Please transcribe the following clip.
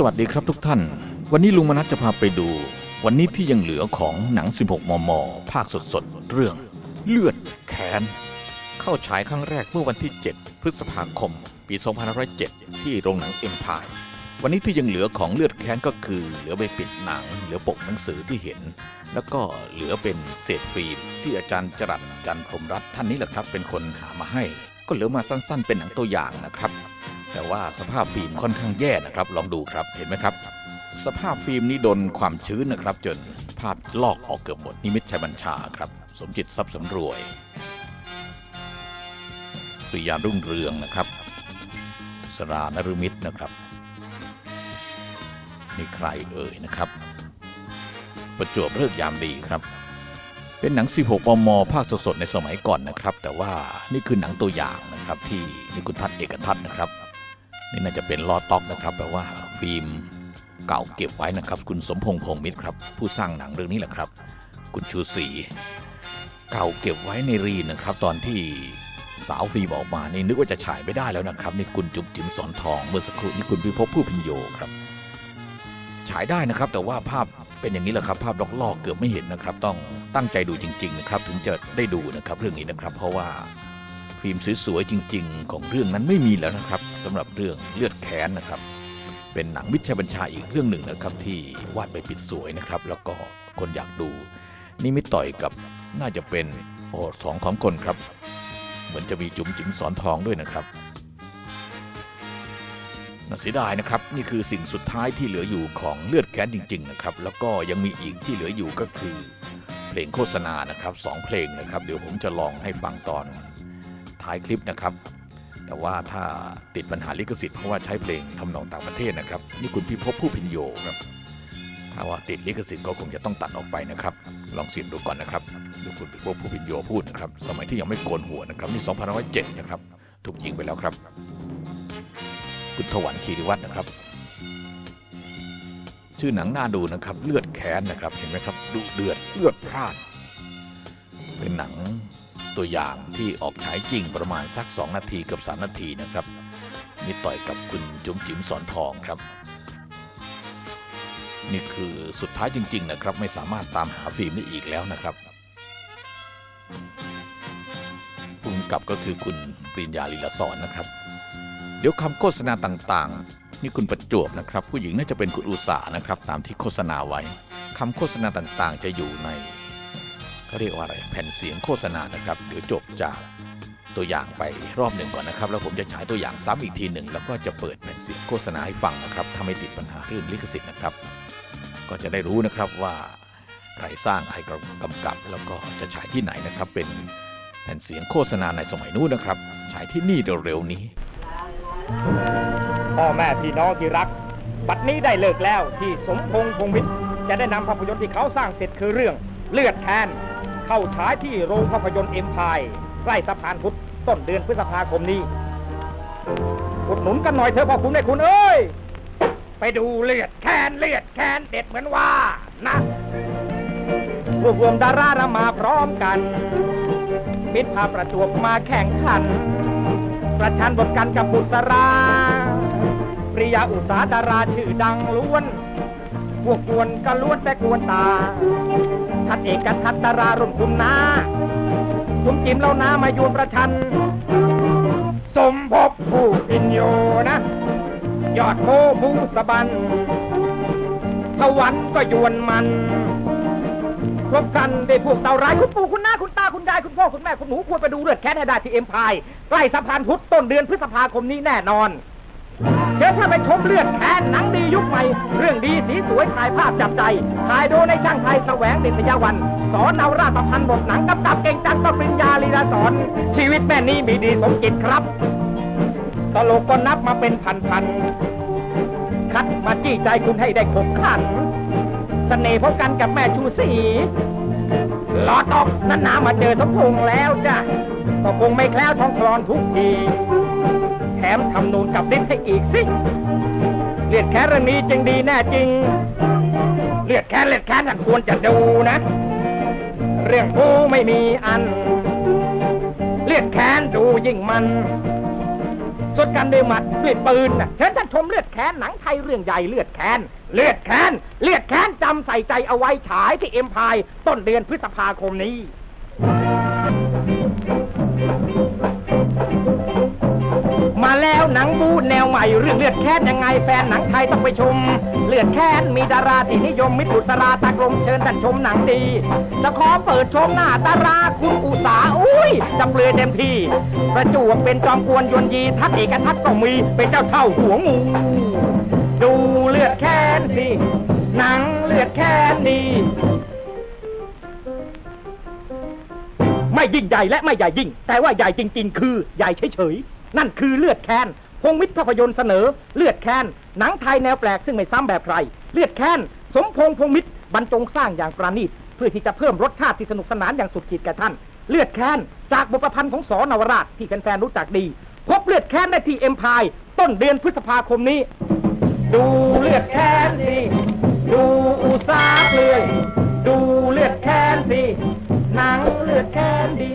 สวัสดีครับทุกท่าน วันนี้ลุงมนัสจะพาไปดู วันนี้ที่ยังเหลือของหนัง 16 มม ภาคสดๆ เรื่อง เลือดแค้น เข้าฉายครั้งแรกเมื่อวันที่ 7 พฤษภาคม ปี 2507 ที่โรงหนังเอ็มพายวันนี้ที่ยังเหลือของเลือดแค้นก็คือ เหลือใบปิดหนัง เหลือปกหนังสือที่เห็น แล้วก็เหลือเป็นเศษฟิล์มที่อาจารย์จรัสจันทร์พรหมรัตน์ท่านนี้แหละครับ เป็นคนหามาให้ ก็เหลือมาสั้นๆ เป็นหนังตัวอย่างนะครับ แต่ว่าสภาพฟิล์มค่อนข้างแย่นะครับ ลองดูครับเห็นไหมครับ สภาพฟิล์มนี้โดนความชื้นนะครับ จนภาพลอกออกเกือบหมดนิมิตชัยบัญชาครับ สมจิตทรัพย์สำรวยปริยารุ่งเรืองนะครับ สรานรุมิตรนะครับนี่ใครเอ่ยนะครับ ประจวบเลิกยามดีครับ เป็นหนัง 16มมภาคสดๆในสมัยก่อนนะครับ แต่ว่านี่คือหนังตัวอย่างนะครับที่นิคุณทัศน์เอกทัศน์นะครับ นี่น่าจะเป็นลอต็อกนะครับแปลว่าฟิล์มเก่าเก็บไว้นะครับ คุณสมพงษ์พงมิตรครับ ผู้สร้างหนังเรื่องนี้แหละครับ คุณชูศรีเก่าเก็บไว้ในรีนนะครับ ตอนที่สาวฟิล์มออกมานี่นึกว่าจะฉายไม่ได้แล้วนะครับ นี่คุณจุ๋มจิ๋มสอนทองเมื่อสักครู่นี่คุณพิภพผู้พิญโยครับฉายได้นะครับ แต่ว่าภาพเป็นอย่างนี้แหละครับ ภาพลอกๆเกือบไม่เห็นนะครับ ต้องตั้งใจดูจริง ๆ นะครับ ถึงจะได้ดูนะครับ เรื่องนี้นะครับ เพราะว่า ฟิล์มสวยๆจริง ๆ ของเรื่องนั้นไม่มีแล้วนะครับสำหรับเรื่องเลือดแค้นนะครับ เป็นหนังวิชัยบัญชาอีกเรื่องหนึ่งนะครับ ที่วาดไปปิดสวยนะครับ แล้วก็คนอยากดู นี่ไมิต่อยกับน่าจะเป็นโอสองของคนครับ เหมือนจะมีจุ๋มจิ๋มสอนทองด้วยนะครับน่าเสียดายนะครับ นี่คือสิ่งสุดท้ายที่เหลืออยู่ของเลือดแค้นจริง ๆ นะครับ แล้วก็ยังมีอีกที่เหลืออยู่ก็คือ เพลงโฆษณานะครับสองเพลงนะครับ เดี๋ยวผมจะลองให้ฟังตอน ท้ายคลิปนะครับ แต่ว่าถ้าติดปัญหาลิขสิทธิ์เพราะว่าใช้เพลงทำนองต่างประเทศนะครับ นี่คุณพิภพผู้พินโยครับ ถ้าว่าติดลิขสิทธิ์ก็คงจะต้องตัดออกไปนะครับ ลองเสียงดูก่อนนะครับดูคุณพิภพผู้พินโยพูดนะครับ สมัยที่ยังไม่โกนหัวนะครับนี่2507นะครับ ถูกยิงไปแล้วครับ คุณถวันคีริวัฒน์นะครับชื่อหนังน่าดูนะครับ เลือดแค้นนะครับ เห็นไหมครับดุเดือดเลือดพล่านเป็นหนัง ตัวอย่างที่ออกฉายจริงประมาณสัก 2 นาทีกับ3นาทีนะครับนี่ต่อยกับคุณจุ๋มจิ๋มสอนทองครับ นี่คือสุดท้ายจริง ๆ นะครับ ไม่สามารถตามหาฟิล์มได้อีกแล้วนะครับผู้กำกับก็คือคุณปริญญาลีลาสอนนะครับ เดี๋ยวคำโฆษณาต่างๆ นี่คุณประจวบนะครับ ผู้หญิงน่าจะเป็นคุณอุสานะครับ ตามที่โฆษณาไว้คำโฆษณาต่างๆ จะอยู่ใน เขาเรียกว่าอะไรแผ่นเสียงโฆษณานะครับ เดี๋ยวจบจากตัวอย่างไปรอบหนึ่งก่อนนะครับ แล้วผมจะฉายตัวอย่างซ้ำอีกทีหนึ่งแล้วก็จะเปิดแผ่นเสียงโฆษณาให้ฟังนะครับถ้าไม่ติดปัญหาเรื่องลิขสิทธิ์นะครับ ก็จะได้รู้นะครับว่าใครสร้างใครกำกับ แล้วก็จะฉายที่ไหนนะครับ เป็นแผ่นเสียงโฆษณาในสมัยนู้นนะครับฉายที่นี่เร็วๆนี้ พ่อแม่พี่น้องที่รัก บัดนี้ได้เลิกแล้วที่สมพงษ์พงษ์วิทย์จะได้นำภาพยนตร์ที่เขาสร้างเสร็จคือเรื่องเลือดแคน เข้าฉายที่โรงภาพยนตร์เอ็มพายใกล้สะพานพุทธต้นเดือนพฤษภาคมนี้อุดหนุนกันหน่อยเถอะพ่อคุณแม่คุณเอ้ย ไปดูเลือดแคนเลือดแคนเด็ดเหมือนว่านะรวบรวมดารารมาพร้อมกันมิตรพาประจวบมาแข่งขัน ประชันบทกันกับบุษราปริยาอุตสาดาราชื่อดังล้วน วกกวนก็ล้วนแต่กวนตาทัดเอกกันทัดดารารุ่นคุณนาคุณจิมเล่านามายูนประชัน สมภพผู้อินโยนะ ยอดโคบูสะบันทวันก็ยวนมันพบกันได้พวกเต่าร้ายคุณปู่คุณน้าคุณตาคุณยายคุณพ่อคุณแม่คุณหนูควรไปดูเลือดแค้นให้ได้ที่เอ็มพายใกล้สะพานพุทธต้นเดือนพฤษภาคมนี้แน่นอน เดี๋ยวถ้าไปชมเลือดแคนหนังดียุคใหม่ เรื่องดีสีสวยถ่ายภาพจับใจ ถ่ายโดยในช่างไทยแสวงเดชยาวัน สอนเอาราชประพันธ์บทหนังกำกับเก่งจังต้องปริญญาลีลาสอน ชีวิตแม่นี้มีดีสมจิตครับ ตลกก็นับมาเป็นพันๆ คัดมาจี้ใจคุณให้ได้ขบขัน เสน่ห์พบกันกับแม่ชูศรีหลอดออกนั้นนามาเจอสมพงษ์แล้วจ้ะก็คงไม่แคล้วท้องคลอนทุกที แถมทำนูนกับดิ้นให้อีกสิ เลือดแค้นเรื่องนี้จึงดีแน่จริง เลือดแค้นเลือดแค้นน่ะควรจะดูนะ เรื่องผู้ไม่มีอัน เลือดแค้นดูยิ่งมันสดกันด้วยหมัดด้วยปืนนะเชิญท่านชมเลือดแค้นหนังไทยเรื่องใหญ่เลือดแค้นเลือดแค้นเลือดแค้นจำใส่ใจเอาไว้ฉายที่เอ็มพายต้นเดือนพฤษภาคมนี้ หนังบูแนวใหม่เรื่องเลือดแค้นยังไงแฟนหนังไทยต้องไปชม เลือดแค้นมีดาราที่นิยมมิตรบุษราตากลมเชิญท่านชมหนังดีจะขอเปิดชมหน้าดาราคุณอุสาอุ้ยจำเปลือยเต็มที่ ประจวบเป็นจอมกวนยวนยีทัดเอกทัศก็มีเป็นเจ้าเท่าหัวงูดูเลือดแค้นสิหนังเลือดแค้นดีไม่ยิ่งใหญ่และไม่ใหญ่ยิ่ง แต่ว่าใหญ่จริง ๆ คือใหญ่เฉยๆ นั่นคือเลือดแค้น พงวิทย์ภาพยนตร์เสนอ เลือดแค้นหนังไทยแนวแปลกซึ่งไม่ซ้ำแบบใคร เลือดแค้นสมพงษ์พงมิตรบรรจงสร้างอย่างประณีตเพื่อที่จะเพิ่มรสชาติที่สนุกสนานอย่างสุดขีดแก่ท่าน เลือดแค้นจากบทประพันธ์ของสอนวราชที่แฟนๆรู้จักดี พบเลือดแค้นได้ที่เอ็มพายต้นเดือนพฤษภาคมนี้ ดูเลือดแค้นสิดูอุตสาห์เลยดูเลือดแค้นสิหนังเลือดแค้นดี